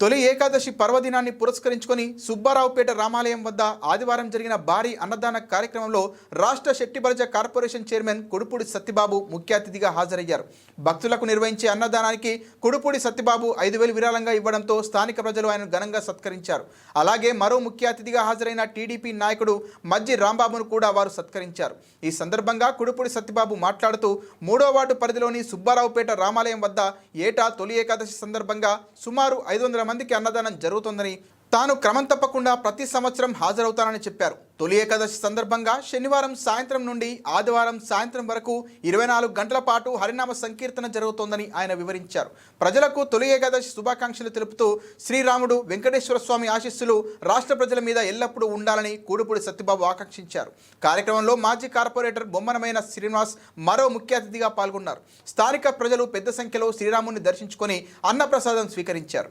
తొలి ఏకాదశి పర్వదినాన్ని పురస్కరించుకొని సుబ్బారావుపేట రామాలయం వద్ద ఆదివారం జరిగిన భారీ అన్నదాన కార్యక్రమంలో రాష్ట్ర శెట్టిబలజ కార్పొరేషన్ చైర్మన్ కొడుపూడి సత్యబాబు ముఖ్య అతిథిగా హాజరయ్యారు. భక్తులకు నిర్వహించే అన్నదానానికి కొడుపూడి సత్యబాబు ఐదు వేలు విరాళంగా ఇవ్వడంతో స్థానిక ప్రజలు ఆయన ఘనంగా సత్కరించారు. అలాగే మరో ముఖ్య అతిథిగా హాజరైన టీడీపీ నాయకుడు మజ్జి రాంబాబును కూడా వారు సత్కరించారు. ఈ సందర్భంగా కుడుపూడి సత్యబాబు మాట్లాడుతూ మూడో వార్డు పరిధిలోని సుబ్బారావుపేట రామాలయం వద్ద ఏటా తొలి ఏకాదశి సందర్భంగా సుమారు ఐదు వందల మందికి అన్నదానం జరుగుతుందని తాను క్రమం తప్పకుండా ప్రతి సంవత్సరం హాజరవుతానని చెప్పారు. తొలి ఏకాదశి సందర్భంగా శనివారం సాయంత్రం నుండి ఆదివారం సాయంత్రం వరకు ఇరవై నాలుగు గంటల పాటు హరినామ సంకీర్తన జరుగుతోందని ఆయన వివరించారు. ప్రజలకు తొలి ఏకాదశి శుభాకాంక్షలు తెలుపుతూ శ్రీరాముడు వెంకటేశ్వర స్వామి ఆశీస్సులు రాష్ట్ర ప్రజల మీద ఎల్లప్పుడూ ఉండాలని కూడుపూడి సత్యబాబు ఆకాంక్షించారు. కార్యక్రమంలో మాజీ కార్పొరేటర్ బొమ్మనమైన శ్రీనివాస్ మరో ముఖ్య అతిథిగా పాల్గొన్నారు. స్థానిక ప్రజలు పెద్ద సంఖ్యలో శ్రీరాముని దర్శించుకొని అన్నప్రసాదం స్వీకరించారు.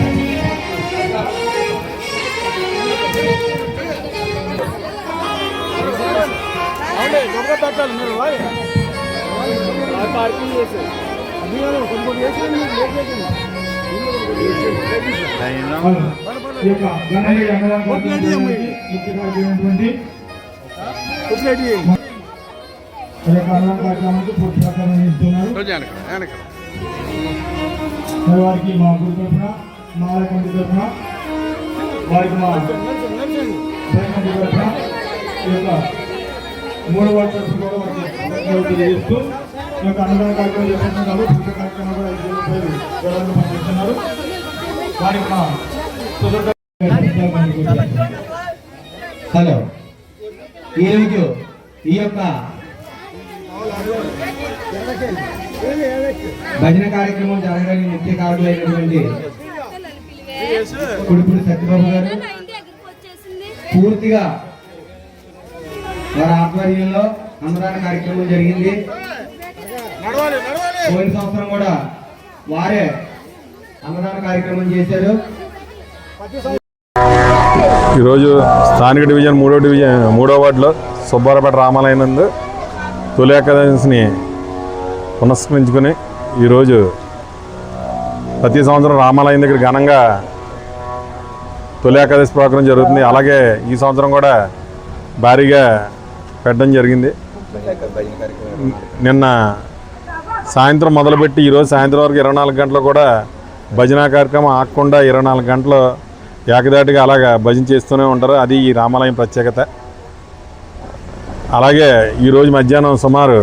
అన్నదాన కార్యక్రమానికి పూర్తి సహకారం ఇస్తున్నారు మరి వారికి మా గురు తరఫున మా కమిటీ తరఫున వారికి మా. కమిటీ తరఫున ఈ యొక్క మూడు వాటి తరఫున కూడా వారికి ధన్యవాదాలు తెలియజేస్తూ ఈ యొక్క అన్నదాన కార్యక్రమం చేస్తున్నారు. పూజ కార్యక్రమం కూడా ఐదు వేల రూపాయలు వివరాలను పంపిస్తున్నారు వారికి మా హలో. ఈరోజు ఈ యొక్క భజన కార్యక్రమం జరగడానికి ముఖ్య కారణం అయినటువంటి కుడిపూడి సత్యబాబు గారు. పూర్తిగా వారి ఆధ్వర్యంలో అన్నదాన కార్యక్రమం జరిగింది. పోయిన సంవత్సరం కూడా వారే అన్నదాన కార్యక్రమం చేశారు. ఈరోజు స్థానిక డివిజన్ మూడో డివిజన్ మూడో వార్డులో సుబ్బారపేట రామాలయం నందు తొలి ఏకాదశిని పునస్కరించుకొని ఈరోజు ప్రతి సంవత్సరం రామాలయం దగ్గర ఘనంగా తొలి ఏకాదశి ప్రోగ్రాం జరుగుతుంది. అలాగే ఈ సంవత్సరం కూడా భారీగా పెట్టడం జరిగింది. నిన్న సాయంత్రం మొదలుపెట్టి ఈరోజు సాయంత్రం వరకు ఇరవై నాలుగు గంటలు కూడా భజన కార్యక్రమం ఆగకుండా ఇరవై నాలుగు గంటలు ఏకదాటిగా అలాగా భజన చేస్తూనే ఉంటారు. అది ఈ రామాలయం ప్రత్యేకత. అలాగే ఈరోజు మధ్యాహ్నం సుమారు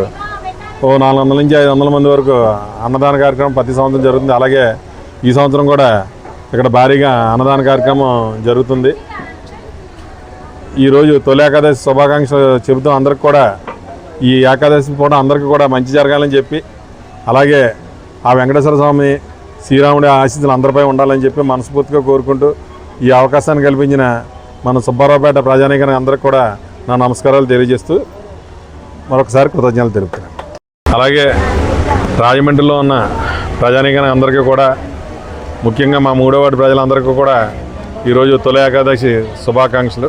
ఓ నాలుగు వందల నుంచి ఐదు వందల మంది వరకు అన్నదాన కార్యక్రమం ప్రతి సంవత్సరం జరుగుతుంది. అలాగే ఈ సంవత్సరం కూడా ఇక్కడ భారీగా అన్నదాన కార్యక్రమం జరుగుతుంది. ఈరోజు తొలి ఏకాదశి శుభాకాంక్షలు చెబుతూ అందరికి కూడా ఈ ఏకాదశి పూట అందరికీ కూడా మంచి జరగాలని చెప్పి అలాగే ఆ వెంకటేశ్వర స్వామి శ్రీరాముడి ఆశీస్సులు అందరిపై ఉండాలని చెప్పి మనస్ఫూర్తిగా కోరుకుంటూ ఈ అవకాశాన్ని కల్పించిన మన సుబ్బారావుపేట ప్రజానీకరణ అందరికి కూడా నా నమస్కారాలు తెలియజేస్తూ మరొకసారి కృతజ్ఞతలు తెలుపుతున్నాను. అలాగే రాజమండ్రిలో ఉన్న ప్రజానీకరణ అందరికీ కూడా ముఖ్యంగా మా మూడో ప్రజలందరికీ కూడా ఈరోజు తొలి ఏకాదశి శుభాకాంక్షలు.